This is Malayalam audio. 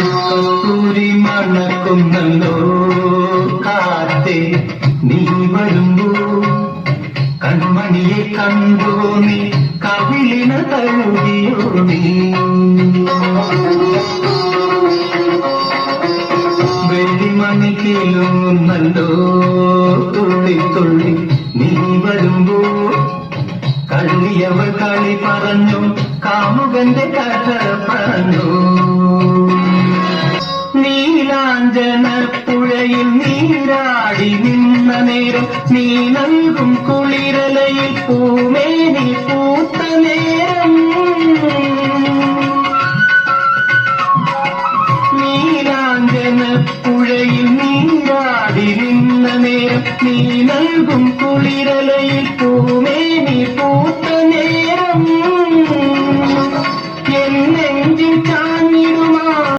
കസ്തൂരി മണക്കുന്നല്ലോ. കാറ്റേ നീ വരുമ്പോ കൺമണിയെ കണ്ടോ നീ? കവിളിന തഴുകിയോ നീ? വെള്ളിമണി തുള്ളി തുള്ളി നീ വരുമ്പോ കള്ളിയവൾ കളി പറഞ്ഞു കാമുകന്റെ കഥ കാഞ്ചനപ്പുഴയിൽ നീരാടി നിന്ന നേരം നീ നൽകും കുളിരലയിൽ പൂമേനി പൂത്ത നേരം. നീരാഞ്ജനപ്പുഴയിൽ നീരാടി നിന്ന നേരം നീ നൽകും കുളിരലയിൽ പൂ